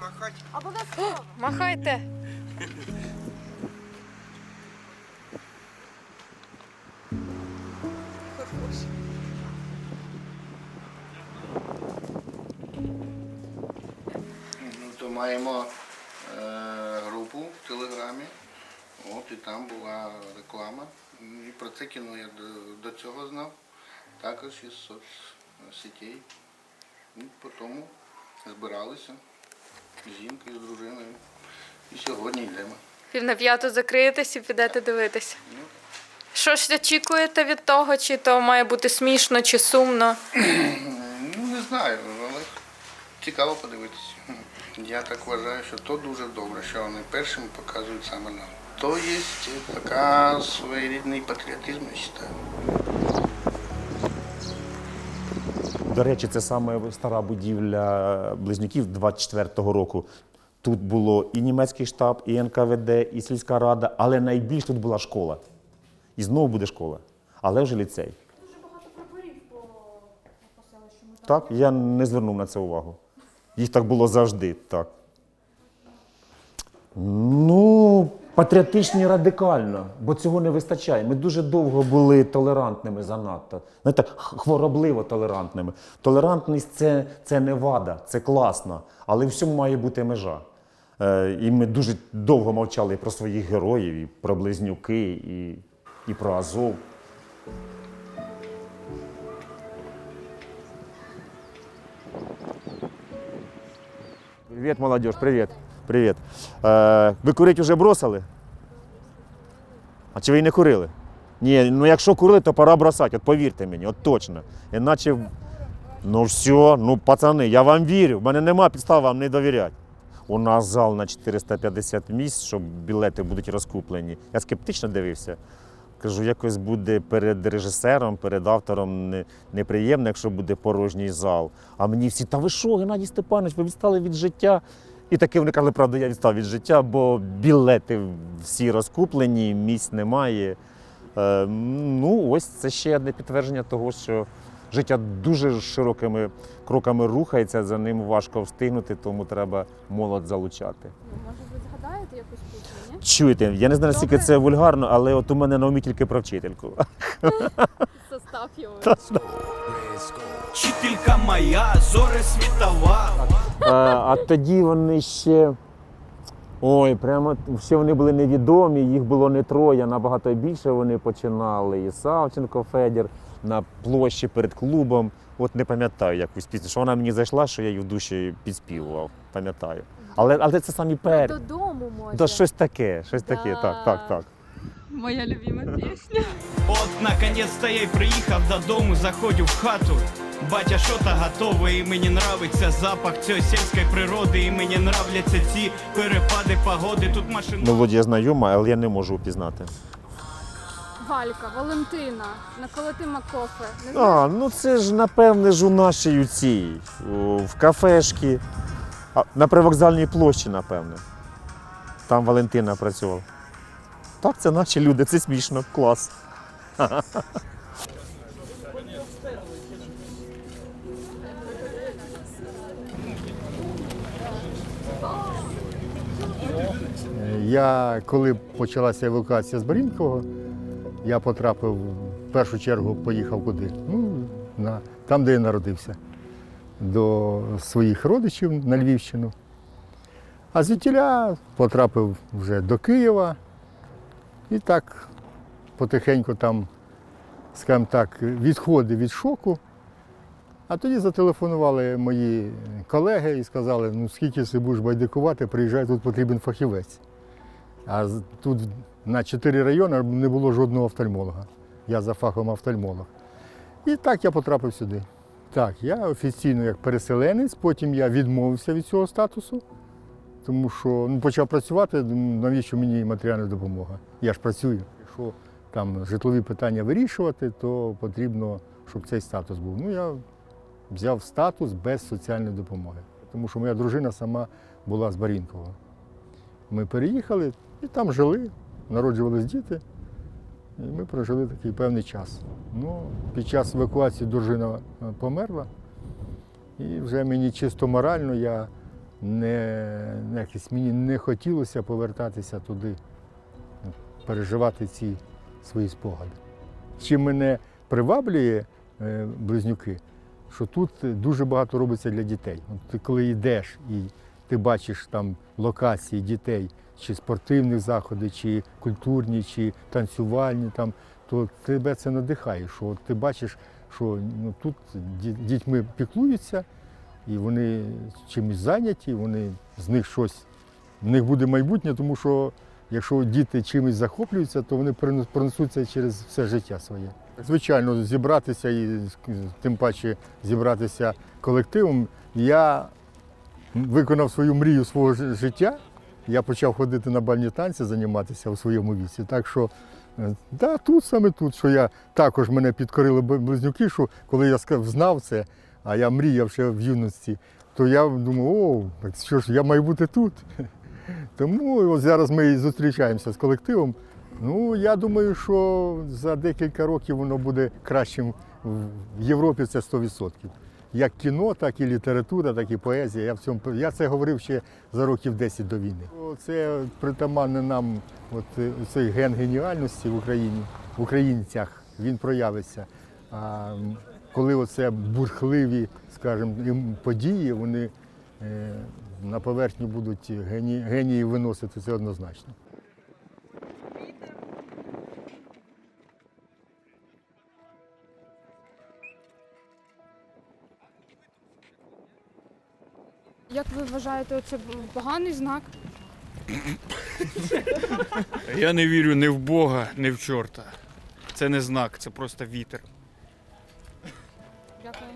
махати. Обов'язково. Махайте. Ну, то маємо е, групу в Телеграмі. От і там була реклама. І про це кіно я до, до цього знав. Також із соцсетей. І потім збиралися з жінкою, з дружиною. І сьогодні йдемо. Пів на п'яту закриєтесь і підете дивитися. Що ж очікуєте від того, чи то має бути смішно, чи сумно? Ну, не знаю, але цікаво подивитися. Я так вважаю, що то дуже добре, що вони першими показують саме нам. То є така своєрідний патріотизм, я вважаю. До речі, це саме стара будівля близнюків 24-го року. Тут було і німецький штаб, і НКВД, і сільська рада, але найбільш тут була школа. І знову буде школа, але вже ліцей. Дуже багато прапорів по, по селищу. Так, я не звернув на це увагу. Їх так було завжди, так. Ну, патріотичні радикально, бо цього не вистачає. Ми дуже довго були толерантними занадто. Знаєте, хворобливо толерантними. Толерантність це, це не вада, це класно, але всьому має бути межа. Е, і ми дуже довго мовчали про своїх героїв, і про близнюки, і, і про Азов. Привет, молодежь, привет. Привет. Е, ви курить вже бросили? А чи ви не курили? Ні, ну якщо курили, то пора бросати, от повірте мені, от точно. Іначе, ну все, ну пацани, я вам вірю, в мене нема підстав вам не довіряти. У нас зал на 450 місць, щоб білети будуть розкуплені. Я скептично дивився. Кажу, якось буде перед режисером, перед автором не- неприємно, якщо буде порожній зал. А мені всі, та ви що, Геннадій Степанович, ви відстали від життя. І таки вони казали, правда, я відстав від життя, бо білети всі розкуплені, місць немає. Е, ну, ось це ще одне підтвердження того, що життя дуже широкими кроками рухається, за ним важко встигнути, тому треба молодь залучати. може ви згадаєте якусь пісню, ні? Чуєте, я не знаю, наскільки це вульгарно, але от у мене на умі тільки про вчительку. Состав його. Вчителька моя, зоре світова. А, а тоді вони ще. Ой, прямо ще вони були невідомі, їх було не троє, набагато більше вони починали. І Савченко Федір на площі перед клубом. От не пам'ятаю якусь пісню, що вона мені зайшла, що я її в душі підспівував, пам'ятаю. Але, але це самі пер. Додому може. Да, щось таке, щось таке, так, так, так. Моя любима пісня. От наконець-то я й приїхав додому, заходжу в хату. Батя що то готове, і мені нравиться запах цієї сільської природи, і мені нравляться ці перепади погоди. Тут машина. Мелодія знайома, але я не можу впізнати. Валька, Валентина, наколоти Макофе. Не знаю. А, ну це ж напевне ж у нашій у цій, у- в кафешки, а, на привокзальній площі, напевне. Там Валентина працювала. Так, це наші люди, це смішно, клас. Я, коли почалася евакуація з Барінкового, я потрапив в першу чергу, поїхав куди? Ну, на, там, де я народився, до своїх родичів на Львівщину. А звідтіля потрапив вже до Києва і так потихеньку там, скажімо так, відходив від шоку. А тоді зателефонували мої колеги і сказали, ну скільки ти будеш байдикувати, приїжджай, тут потрібен фахівець. А тут на чотири райони не було жодного офтальмолога. Я за фахом офтальмолог. І так я потрапив сюди. Так, я офіційно як переселенець, потім я відмовився від цього статусу, тому що ну, почав працювати, навіщо мені матеріальна допомога? Я ж працюю. Якщо там житлові питання вирішувати, то потрібно, щоб цей статус був. Ну, я взяв статус без соціальної допомоги, тому що моя дружина сама була з Барінкового. Ми переїхали і там жили, народжувались діти. І ми прожили такий певний час. Ну, під час евакуації дружина е, померла. І вже мені чисто морально я не, якось мені не хотілося повертатися туди, переживати ці свої спогади. Чим мене приваблює е, близнюки, що тут дуже багато робиться для дітей. От ти коли йдеш і ти бачиш там локації дітей, чи спортивні заходи, чи культурні, чи танцювальні, там, то тебе це надихає, що ти бачиш, що ну, тут дітьми піклуються, і вони чимось зайняті, вони з них щось, в них буде майбутнє, тому що якщо діти чимось захоплюються, то вони пронесуться через все життя своє. Звичайно, зібратися і тим паче зібратися колективом. Я виконав свою мрію свого життя. Я почав ходити на бальні танці, займатися у своєму віці. Так що, е, да, тут саме тут, що я також мене підкорили близнюки, що коли я знав це, а я мріяв ще в юності, то я думав, о, так що ж, я маю бути тут. Тому от зараз ми і зустрічаємося з колективом. Ну, я думаю, що за декілька років воно буде кращим в Європі це 100%. Як кіно, так і література, так і поезія. Я, в цьому, я це говорив ще за років 10 до війни. Це притаманне нам от, е, цей ген геніальності в Україні, в українцях, він проявиться. А коли оце бурхливі, скажімо, події, вони е, на поверхню будуть гені, генії виносити, це однозначно. Вважаєте, це поганий знак? Я не вірю ні в Бога, ні в чорта. Це не знак, це просто вітер. Дякую.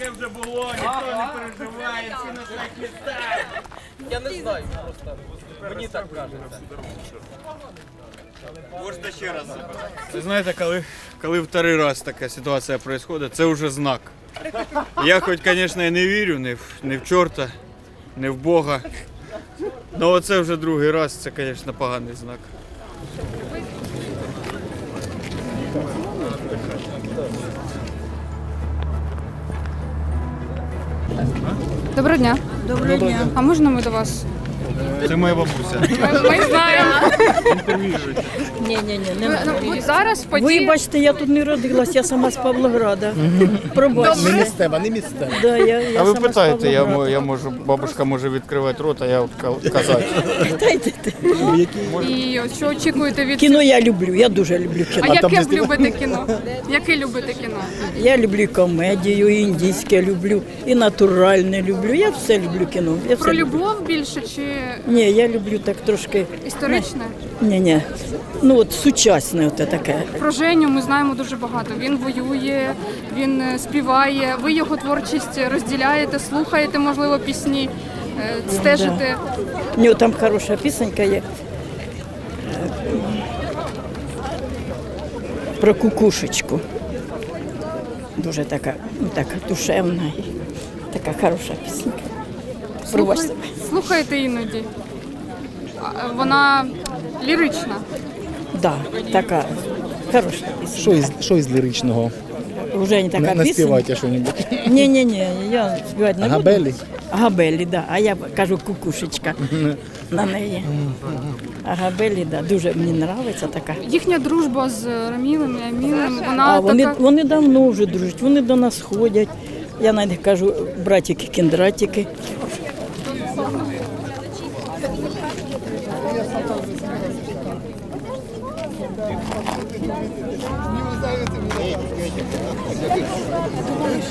Таке вже було, ніхто не переживає, всі на своїх місцях. Я не знаю, просто мені так кажеться. Можете ще раз Ви знаєте, коли, коли вторий раз така ситуація відбувається, це вже знак. Я хоч, звісно, і не вірю ні в, ні в чорта, ні в Бога. Ну оце вже другий раз, це, звісно, поганий знак. Доброго дня. Доброго дня. А можна ми до вас? Це моя бабуся. Ми, знаємо. Ні, ні, ні, Ви, не ну, от зараз події. Вибачте, я тут не родилась, я сама з Павлограда. Пробачте. Добре. місцева, не місцева. Да, я, я А ви сама з питаєте, я, Павлограда. я можу, бабушка може відкривати рот, а я от ка- казати. Питайте. ти. І от що очікуєте від Кіно я люблю, я дуже люблю А кіно. яке б любите кіно? Яке любите кіно? Я люблю комедію, і індійське люблю, і натуральне люблю. Я все люблю кіно. Я все Про люблю. любов більше чи Ні, я люблю так трошки. історичне? Ні, ні. Ну от сучасне, от таке. Про Женю ми знаємо дуже багато. Він воює, він е, співає. Ви його творчість розділяєте, слухаєте, можливо, пісні, е, стежите. У нього там хороша пісенька є. Про кукушечку. Дуже така, ну, така душевна така хороша пісенька. Пробачте. Слухай- Слухаєте іноді. Вона лірична. Да, така хороша. Що із, що із ліричного? Уже не така Не, пісенька. наспівайте щось. Ні, ні, ні, я співати не буду. Габелі? Габелі, да. А я кажу кукушечка на неї. А габелі, да, дуже мені подобається така. Їхня дружба з Рамілем і Амілем, вона А вони, така. вони давно вже дружать, вони до нас ходять. Я навіть кажу, братики, кіндратики.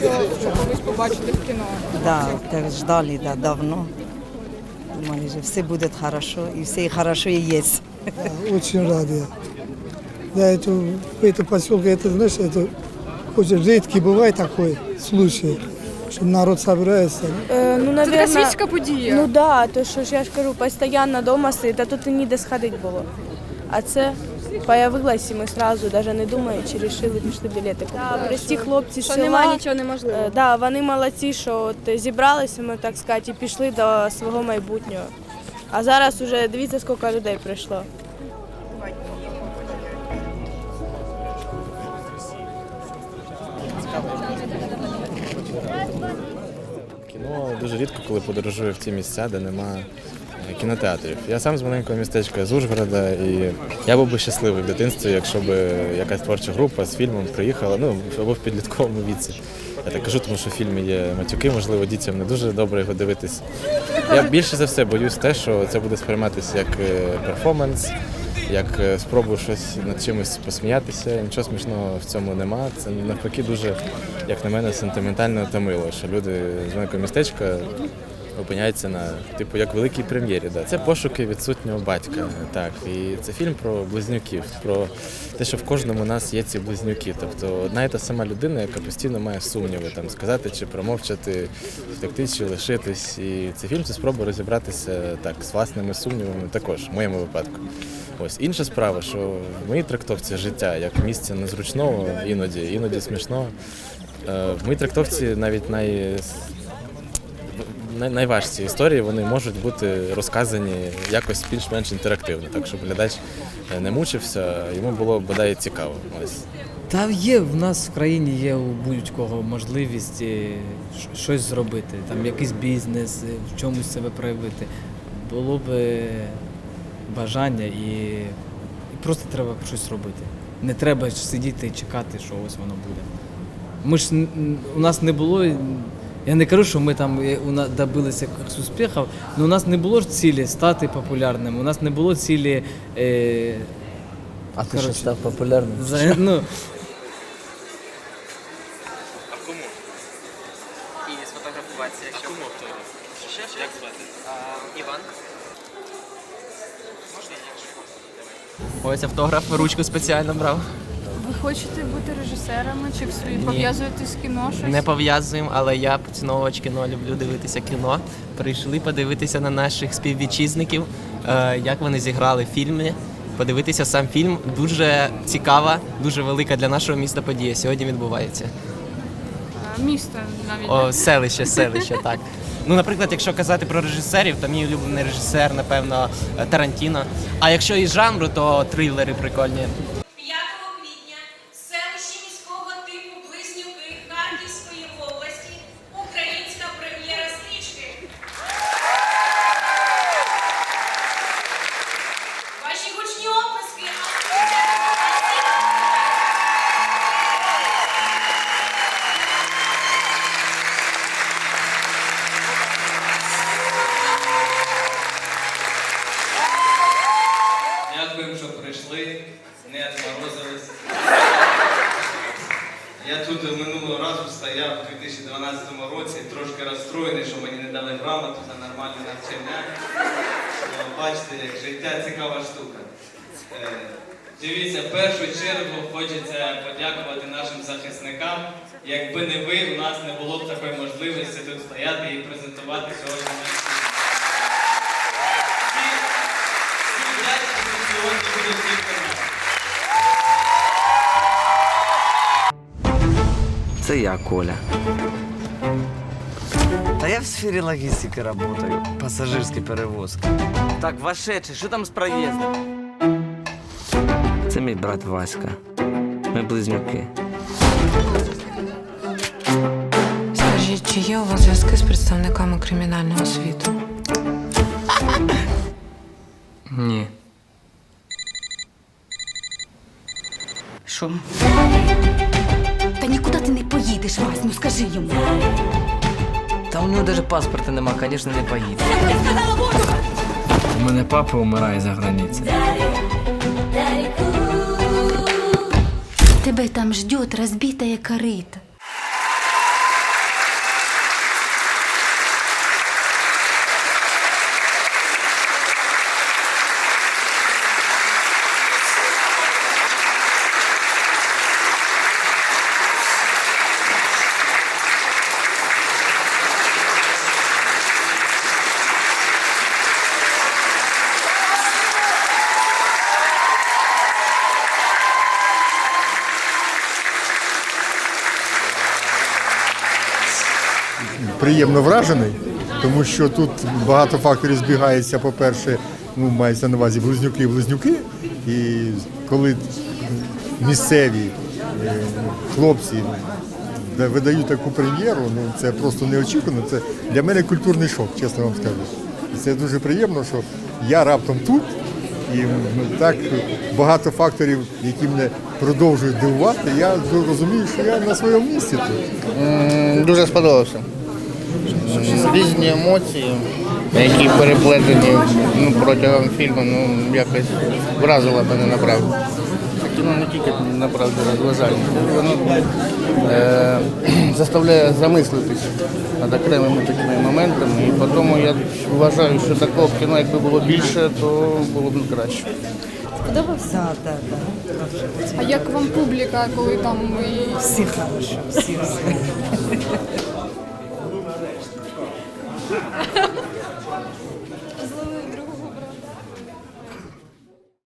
Колись побачити в кіно. Да, так ждали, да, давно. Думали, что все будет хорошо, и все хорошо и есть. Очень рады. Да, это, это поселка, это, знаешь, это очень редкий бывает такой случай, что народ собирается. Е, ну, Це така наверное, світська подія. ну да, то що ж я ж кажу, постійно вдома сидить, а тут і ніде сходити було. А це Появилась, і ми одразу, навіть не думаючи, вирішили пішли білети купити. Прості хлопці з села, нічого неможливого. Е, Да, вони молодці, що от зібралися, ми так сказати, і пішли до свого майбутнього. А зараз уже дивіться, скільки людей прийшло. Кіно дуже рідко, коли подорожую в ті місця, де нема е, кінотеатрів. Я сам з маленького містечка з Ужгорода, і я був би щасливий в дитинстві, якщо б якась творча група з фільмом приїхала, ну або в підлітковому віці. Я так кажу, тому що в фільмі є матюки, можливо, дітям не дуже добре його дивитись. Я більше за все боюсь те, що це буде сприйматися як е, перформанс, як е, спробу щось над чимось посміятися. Нічого смішного в цьому нема. Це навпаки дуже, як на мене, сентиментально та мило, що люди з маленького містечка опиняються на типу як великій прем'єрі. Да. Це пошуки відсутнього батька. Так, і це фільм про близнюків, про те, що в кожному нас є ці близнюки. Тобто одна і та сама людина, яка постійно має сумніви, там сказати чи промовчати, втекти чи лишитись. І цей фільм це спроба розібратися так з власними сумнівами, також в моєму випадку. Ось інша справа, що в моїй трактовці життя як місця незручного, іноді, іноді смішного. Е, В моїй трактовці навіть най... най- найважчі історії вони можуть бути розказані якось більш-менш інтерактивно, так щоб глядач е, не мучився, йому було бодай цікаво. Ось. Та є в нас в країні є у будь-кого можливість е, щось зробити, там якийсь бізнес, е, в чомусь себе проявити. Було б бажання і, і просто треба щось робити. Не треба сидіти і чекати, що ось воно буде. Ми ж у нас не було. Я не кажу, що ми там е, у нас добилися якихось успіхів, але у нас не було ж цілі стати популярним, у нас не було цілі. Е, А ти що став популярним? за, ну, якщо. Кому хто? Як звати? Іван. Можна я? Ось автограф, ручку спеціально брав. Хочете бути режисерами чи в свої пов'язуєте з кіно щось? Не пов'язуємо, але я поціновувач кіно, люблю дивитися кіно. Прийшли подивитися на наших співвітчизників, е, як вони зіграли в фільмі. Подивитися сам фільм. Дуже цікава, дуже велика для нашого міста подія. Сьогодні відбувається. Місто навіть. О, селище, селище, так. Ну, наприклад, якщо казати про режисерів, то мій улюблений режисер, напевно, е, Тарантіно. А якщо із жанру, то трилери прикольні. Прийшли, не отморозились. Я тут минулого разу стояв у 2012 році, трошки розстроєний, що мені не дали грамоту за нормальне навчання. Ну, Бачите, як життя цікава штука. Е, Дивіться, в першу чергу хочеться подякувати нашим захисникам. Якби не ви, у нас не було б такої можливості тут стояти і презентувати сьогодні наш фільм. Всі- всі вдячні, що сьогодні. Це я, Коля. Та я в сфері логістики працюю. Пасажирські перевозки. Так, вошедший, що там з проїздом? Це мій брат Васька. Ми близнюки. Скажіть, чи є у вас зв'язки з представниками кримінального світу? Ні. Що? Та нікуди ти не поїдеш, Вась, ну скажи йому. Та у нього навіть паспорта нема, звісно, не поїде. у мене папа вмирає за границею. Тебе там ждет розбитая корыто. Приємно вражений, тому що тут багато факторів збігається. По-перше, ну, мається на увазі близнюки-близнюки. І коли місцеві е, хлопці видають таку прем'єру, ну це просто неочікувано. Це для мене культурний шок, чесно вам скажу. Це дуже приємно, що я раптом тут. І ну, так багато факторів, які мене продовжують дивувати, я розумію, що я на своєму місці тут. Дуже сподобався. Різні емоції, які переплетені ну, протягом фільму, ну якось вразило мене направду. Кіно не тільки направду розважальне, воно е, заставляє замислитись над окремими такими моментами. І по тому я вважаю, що такого кіно, якби було більше, то було б краще. Сподобався? Так, так, так. А як вам публіка, коли там і Всі хороші, всі, всі.